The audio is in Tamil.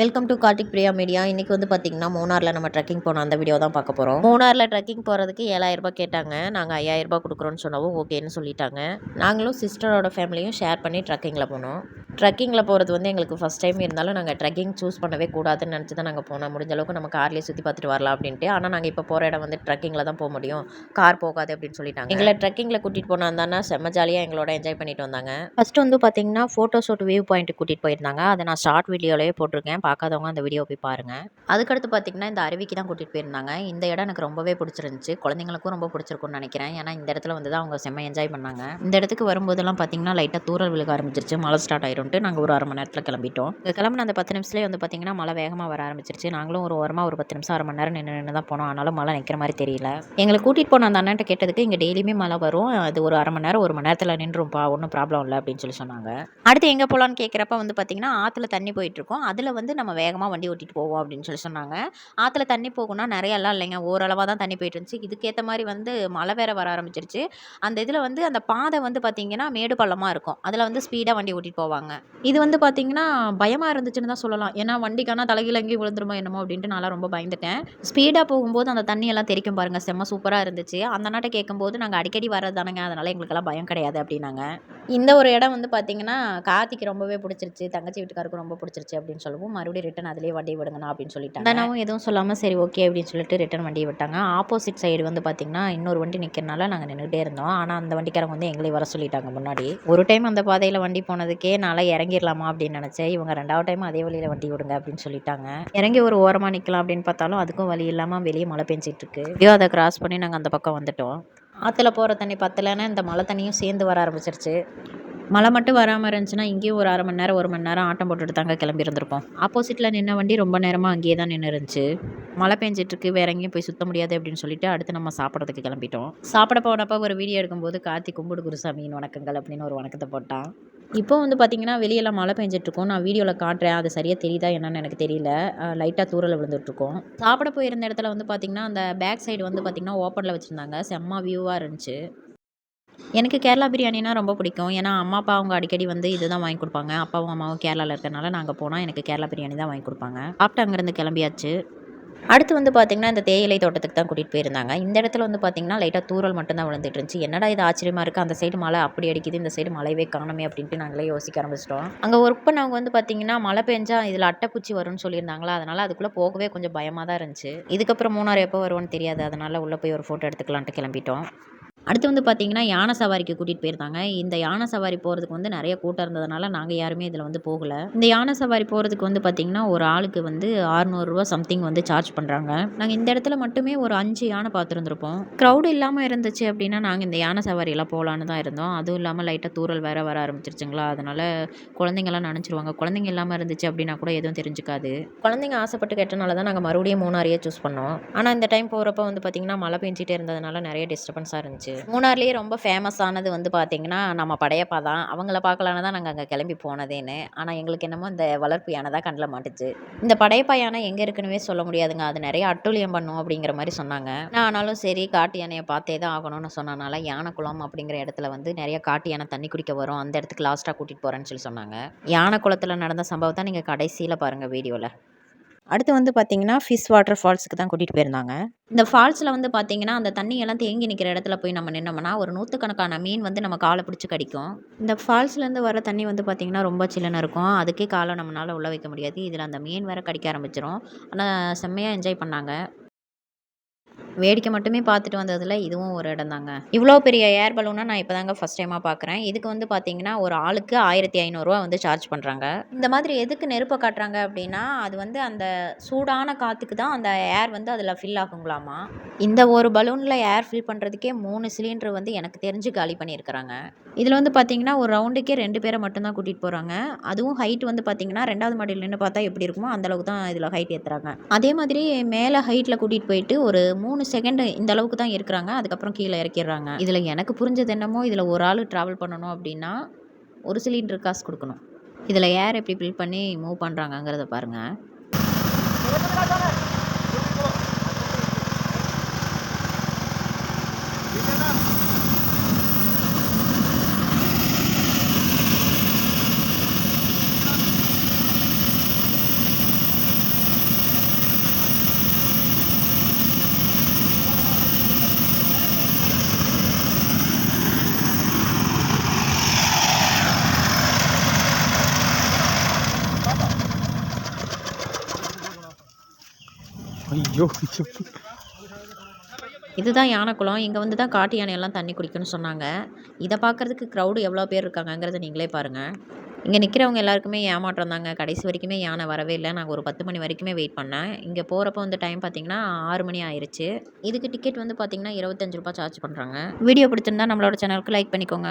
Welcome to Karthik Priya media இன்றைக்கி வந்து பார்த்திங்கன்னா மூணாரில் நம்ம ட்ரெக்கிங் போனோம் அந்த வீடியோ தான் பார்க்க போகிறோம் மூணாரில் ட்ரெக்கிங் போகிறதுக்கு ஏழாயிரரூபா கேட்டாங்க. நாங்கள் ஐயாயிரரூபா கொடுக்குறோன்னு சொன்னவும் ஓகேன்னு சொல்லிட்டாங்க. நாங்களும் சிஸ்டரோட ஃபேமிலியும் ஷேர் பண்ணி ட்ரெக்கிங்கில் போனோம். ட்ரெக்கிங்கில் போகிறது வந்து எங்களுக்கு ஃபஸ்ட் டைம் இருந்தாலும் நாங்கள் ட்ரெக்கிங் சூஸ் பண்ணவே கூடாதுன்னு நினச்சி தான் நாங்கள் போனோம். முடிஞ்ச அளவுக்கு நம்ம கார்லேயே சுற்றி பார்த்துட்டு வரலாம் அப்படின்ட்டு. ஆனால் நாங்கள் இப்போ போகிற இடம் வந்து ட்ரெக்கிங்கில் தான் போக முடியும். கார் போகாது அப்படின்னு சொல்லிட்டாங்க. எங்களை ட்ரெக்கிங்கில் கூட்டிகிட்டு போனாந்தானா செம்ம ஜாலியாக எங்களோட என்ஜாய் பண்ணிட்டு வந்தாங்க. ஃபஸ்ட்டு வந்து பார்த்தீங்கன்னா ஃபோட்டோ ஷூட் வியூ பாயிண்ட் கூட்டிகிட்டு போயிருந்தாங்க. அதை நான் ஷார்ட் வீடியோலேயே போட்டிருக்கேன். பார்க்காதவங்க அந்த வீடியோ போய் பாருங்கள் அதுக்கடுத்து பார்த்தீங்கன்னா இந்த அருவிக்கு தான் கூட்டிகிட்டு போயிருந்தாங்க. இந்த இடம் எனக்கு ரொம்பவே பிடிச்சிருந்துச்சு. குழந்தைங்களுக்கும் ரொம்ப பிடிச்சிருக்கும்னு நினைக்கிறேன். ஏன்னா இந்த இடத்துல வந்து தான் அவங்க செம்ம என்ஜாய் பண்ணாங்க. இந்த இடத்துக்கு வரும்போதெல்லாம் பார்த்தீங்கன்னா லைட்டாக தூரல் விழுக ஆரம்பிச்சிருச்சு. மழை ஸ்டார்ட் ஆயிரும்ட்டு நாங்கள் ஒரு அரை மணி நேரத்தில் கிளம்பிட்டோம். இங்கே கிளம்புன அந்த பத்து நிமிஷத்துலேயே வந்து பார்த்தீங்கன்னா மழை வேகமாக வர ஆரம்பிச்சிருச்சு. நாங்களும் ஒரு ஓரமாக ஒரு பத்து நிமிஷம் அரை மணி நேரம் நின்று நின்று தான் போனோம். ஆனாலும் மழை நிற்கிற மாதிரி தெரியல. எங்களை கூட்டிகிட்டு போன அந்த அண்ணன்ட்ட கேட்டதுக்கு இங்கே டெய்லியுமே மழை வரும். அது ஒரு அரை மணி நேரம் ஒரு மணி நேரத்தில் நின்றும்ப்பா ஒன்றும் ப்ராப்ளம் இல்லை. அப்படின்னு சொல்லி சொன்னாங்க. அடுத்து எங்கே போகலான்னு கேட்குறப்ப வந்து பார்த்திங்கன்னா ஆற்றுல தண்ணி போயிட்டுருக்கோம் அதில் வந்து நம்ம வேகமாக வண்டி ஓட்டிகிட்டு போவோம் அப்படின்னு சொல்லி சொன்னாங்க. ஆற்றுல தண்ணி போகும்னா நிறையெல்லாம் இல்லைங்க. ஓரளவாக தான் தண்ணி போயிட்டு இருந்துச்சு. இதுக்கேற்ற மாதிரி வந்து மழை வேற வர ஆரம்பிச்சிருச்சு. அந்த இதில் வந்து அந்த பாதை வந்து பார்த்தீங்கன்னா மேடு பள்ளமாக இருக்கும். அதில் வந்து ஸ்பீடாக வண்டி ஓட்டிகிட்டு போவாங்க. இது வந்து பார்த்திங்கன்னா பயமாக இருந்துச்சுன்னு தான் சொல்லலாம். ஏன்னா வண்டிக்கான தலைகீழ எங்கேயும் விழுந்துருமோ என்னமோ அப்படின்ட்டு நான்லாம் ரொம்ப பயந்துட்டேன். ஸ்பீடாக போகும்போது அந்த தண்ணியெல்லாம் தெரிக்கும் பாருங்கள் செம்ம சூப்பராக இருந்துச்சு. அந்த நாட்டை கேட்கும்போது நாங்கள் அடிக்கடி வர்றது தானேங்க. அதனால் எங்களுக்கெல்லாம் பயம் கிடையாது அப்படின்னாங்க. இந்த ஒரு இடம் வந்து பார்த்திங்கன்னா கார்த்திக்கு ரொம்பவே பிடிச்சிருச்சு. தங்கச்சி வீட்டுக்காருக்கு ரொம்ப பிடிச்சிருச்சு அப்படின்னு சொல்லவும் மறுபடியும் ரிட்டன் அதிலே வண்டி விடுங்கண்ணா அப்படின்னு சொல்லிட்டாங்க. நானும் எதுவும் சொல்லாமல் சரி ஓகே அப்படின்னு சொல்லிட்டு ரிட்டன் வண்டி விட்டாங்க. ஆப்போசிட் சைடு வந்து பார்த்தீங்கன்னா இன்னொரு வண்டி நிற்கிறனால நாங்கள் நின்றுட்டே இருந்தோம். ஆனால் அந்த வண்டிக்காரங்க வந்து எங்களை வர சொல்லிட்டாங்க முன்னாடி. ஒரு டைம் அந்த பாதையில் வண்டி போனதுக்கே நாளை இறங்கிடலாமா அப்படின்னு நினச்சேன். இவங்க ரெண்டாவது டைம் அதே வழியில் வண்டி விடுங்க அப்படின்னு சொல்லிட்டாங்க. இறங்கி ஒரு ஓரமாக நிற்கலாம் அப்படின்னு பார்த்தாலும் அதுக்கும் வழி இல்லாமல் வெளியே மழை பெஞ்சிட்டு இருக்கு. ஐயோ அதை கிராஸ் பண்ணி நாங்கள் அந்த பக்கம் வந்துட்டோம். ஆற்றுல போகிற தண்ணி பத்தலைன்னா இந்த மழை தண்ணியும் சேர்ந்து வர ஆரம்பிச்சிருச்சு. மழை மட்டும் வராமல் இருந்துச்சுன்னா இங்கேயும் ஒரு அரை மணி நேரம் ஒரு மணி நேரம் ஆட்டம் போட்டுட்டு தாங்க கிளம்பி இருந்திருப்போம் ஆப்போசிட்டில் நின்ன வண்டி ரொம்ப நேரமாக அங்கேயே தான் நின்று இருந்துச்சு. மழை பெஞ்சிட்ருக்கு வேற எங்கேயும் போய் சுத்த முடியாது அப்படின்னு சொல்லிட்டு அடுத்து நம்ம சாப்பிட்றதுக்கு கிளம்பிட்டோம். சாப்பிட போனப்போ ஒரு வீடியோ எடுக்கும்போது கார்த்தி கும்பிடு குருசாமியின் வணக்கங்கள் அப்படின்னு ஒரு வணக்கத்தை போட்டான். இப்போ வந்து பார்த்திங்கன்னா வெளியெல்லாம் மழை பெஞ்சிட்ருக்கோம் நான் வீடியோவில் காட்டுறேன். அது சரியாக தெரியுதா என்னன்னு எனக்கு தெரியல. லைட்டாக தூரல் விழுந்துட்டுருக்கோம் சாப்பிட போயிருந்த இடத்துல வந்து பார்த்திங்கன்னா அந்த பேக் சைடு வந்து பார்த்திங்கன்னா ஓப்பனில் வச்சுருந்தாங்க. செம்ம வியூவாக இருந்துச்சு. எனக்கு கேரளா பிரியாணினா ரொம்ப பிடிக்கும். ஏன்னா அம்மா அப்பா அவங்க அடிக்கடி வந்து இதுதான் வாங்கி கொடுப்பாங்க. அப்பாவும் அம்மாவும் கேரளாவில் இருக்கிறனால நாங்கள் போனால் எனக்கு கேரளா பிரியாணி தான் வாங்கி கொடுப்பாங்க. சாப்பிட்டு அங்கேருந்து கிளம்பியாச்சு. அடுத்து வந்து பார்த்திங்கன்னா இந்த தேயிலை தோட்டத்துக்கு தான் கூட்டிகிட்டு போயிருந்தாங்க. இந்த இடத்துல வந்து பார்த்திங்கன்னா லைட்டாக தூரல் மட்டும்தான் விழுந்துட்டு இருந்துச்சு. என்னடா இது ஆச்சரியமாக இருக்குது அந்த சைடு மழை அப்படி அடிக்குது. இந்த சைடு மழையவே காணுமே அப்படின்ட்டு நாங்களே யோசிக்க ஆரம்பிச்சிட்டோம். அங்கே ஒர்க் பண்ணவங்க வந்து பார்த்திங்கன்னா மழை பெஞ்சா இதில் அட்டைப்பூச்சி வரும்னு சொல்லியிருந்தாங்களா? அதனால் அதுக்குள்ளே போகவே கொஞ்சம் பயமாக தான் இருந்துச்சு. இதுக்கப்புறம் மூணாறு எப்போ வருவோன்னு தெரியாது. அதனால் உள்ளே போய் ஒரு ஃபோட்டோ எடுத்துக்கலான்ட்டு கிளம்பிட்டோம். அடுத்து வந்து பார்த்திங்கன்னா யானை சவாரிக்கு கூட்டிகிட்டு போயிருந்தாங்க. இந்த யானை சவாரி போகிறதுக்கு வந்து நிறைய கூட்டம் இருந்ததுனால நாங்கள் யாருமே இதில் வந்து போகலை. இந்த யானை சவாரி போகிறதுக்கு வந்து பார்த்திங்கன்னா ஒரு ஆளுக்கு வந்து ஆறுநூறுரூவா சம்திங் வந்து சார்ஜ் பண்ணுறாங்க நாங்கள் இந்த இடத்துல மட்டுமே ஒரு அஞ்சு யானை பார்த்துருந்துருப்போம் க்ரௌடு இல்லாமல் இருந்துச்சு அப்படின்னா நாங்கள் இந்த யானை சவாரியெல்லாம் போகலான்னு தான் இருந்தோம். அதுவும் இல்லாமல் லைட்டாக தூரல் வேறு வர ஆரம்பிச்சிருச்சுங்களா? அதனால் குழந்தைங்கள்லாம் நினச்சிருவாங்க. குழந்தைங்க இல்லாமல் இருந்துச்சு அப்படின்னா கூட எதுவும் தெரிஞ்சுக்காது. குழந்தைங்க ஆசைப்பட்டு கேட்டனால தான் நாங்கள் மறுபடியும் மூணாரையே சூஸ் பண்ணோம். ஆனால் இந்த டைம் போகிறப்ப வந்து பார்த்திங்கன்னா மழை பெஞ்சிட்டே இருந்ததுனால நிறைய டிஸ்டர்பன்ஸாக இருந்துச்சு. மூணார்லேயே ரொம்ப ஃபேமஸானது வந்து பார்த்திங்கன்னா நம்ம படையப்பா தான். அவங்கள பார்க்கலான்னு தான் நாங்கள் அங்கே கிளம்பி போனதேன்னு. ஆனால் எங்களுக்கு என்னமோ இந்த வளர்ப்பு யானை தான் கண்ணில் மாட்டுச்சு. இந்த படையப்பா யானை எங்கே இருக்குன்னு சொல்ல முடியாதுங்க. அது நிறைய அட்டூழியம் பண்ணும் அப்படிங்கிற மாதிரி சொன்னாங்க. நான் ஆனாலும் சரி காட்டு யானையை பார்த்தே தான் ஆகணும்னு சொன்னனால யானைக்குளம் அப்படிங்கிற இடத்துல வந்து நிறைய காட்டு யானை தண்ணி குடிக்க வரும். அந்த இடத்துக்கு லாஸ்ட்டாக கூட்டிகிட்டு போகிறேன்னு சொல்லி சொன்னாங்க. யானை குளத்தில் நடந்த சம்பவத்தை நீங்கள் கடைசியில் பாருங்கள் வீடியோவில் அடுத்து வந்து பார்த்தீங்கன்னா ஃபிஷ் வாட்டர் ஃபால்ஸுக்கு தான் கூட்டிகிட்டு போயிருந்தாங்க. இந்த ஃபால்ஸில் வந்து பார்த்தீங்கன்னா அந்த தண்ணியெல்லாம் தேங்கி நிற்கிற இடத்துல போய் நம்ம நின்னோம்னா ஒரு நூற்றுக்கணக்கான மீன் வந்து நம்ம காலை பிடிச்சி கடிக்கும். இந்த ஃபால்ஸ்லேருந்து வர தண்ணி வந்து பார்த்திங்கன்னா ரொம்ப சில்லுன்னு இருக்கும். அதுக்கே காலை நம்மளால் உள்ள வைக்க முடியாது. இதில் அந்த மீன் வேறு கடிக்க ஆரம்பிச்சிரும். ஆனால் செம்மையாக என்ஜாய் பண்ணாங்க. வேடிக்கை மட்டுமே பார்த்துட்டு வந்ததில் இதுவும் ஒரு இடம் தாங்க இவ்வளோ பெரிய ஏர் பலூனை நான் இப்போ தாங்க ஃபஸ்ட் டைமாக பார்க்குறேன் இதுக்கு வந்து பார்த்தீங்கன்னா ஒரு ஆளுக்கு ஆயிரத்தி ஐநூறுரூவா வந்து சார்ஜ் பண்ணுறாங்க இந்த மாதிரி எதுக்கு நெருப்பை காட்டுறாங்க அப்படின்னா அது வந்து அந்த சூடான காற்றுக்கு தான் அந்த ஏர் வந்து அதில் ஃபில் ஆகுங்களாமா? இந்த ஒரு பலூனில் ஏர் ஃபில் பண்ணுறதுக்கே மூணு சிலிண்டர் வந்து எனக்கு தெரிஞ்சு காலி பண்ணியிருக்கிறாங்க. இதில் வந்து பார்த்தீங்கன்னா ஒரு ரவுண்டுக்கே ரெண்டு பேரை மட்டும்தான் கூட்டிகிட்டு போகிறாங்க அதுவும் ஹைட் வந்து பார்த்தீங்கன்னா ரெண்டாவது மாடியில் நின்று பார்த்தா எப்படி இருக்குமோ அந்தளவுக்கு தான் இதில் ஹைட் ஏற்றுறாங்க அதே மாதிரி மேலே ஹைட்டில் கூட்டிகிட்டு போயிட்டு ஒரு மூணு செகண்டு இந்த அளவுக்கு தான் இருக்கிறாங்க. அதுக்கப்புறம் கீழே இறக்கிடுறாங்க. இதில் எனக்கு புரிஞ்சது என்னமோ இதில் ஒரு ஆள் ட்ராவல் பண்ணணும் அப்படின்னா ஒரு சிலிண்டர் காசு கொடுக்கணும். இதில் ஏர் எப்படி ஃபில் பண்ணி மூவ் பண்ணுறாங்கங்கிறத பாருங்கள் ஐயோ இதுதான் யானைக்குளம். இங்கே வந்து தான் காட்டு யானையெல்லாம் தண்ணி குடிக்கும்னு சொன்னாங்க. இதை பார்க்குறதுக்கு க்ரௌடு எவ்வளோ பேர் இருக்காங்கங்கிறத நீங்களே பாருங்கள் இங்கே நிற்கிறவங்க எல்லாருக்குமே ஏமாற்றம் தாங்க. கடைசி வரைக்குமே யானை வரவே இல்லை. நாங்கள் ஒரு பத்து மணி வரைக்குமே வெயிட் பண்ணேன். இங்கே போகிறப்ப வந்து டைம் பார்த்தீங்கன்னா ஆறு மணி ஆயிடுச்சு இதுக்கு டிக்கெட் வந்து பார்த்தீங்கன்னா இருபத்தஞ்சு ரூபா சார்ஜ் பண்ணுறாங்க வீடியோ பிடிச்சிருந்தா நம்மளோட சேனலுக்கு லைக் பண்ணிக்கோங்க.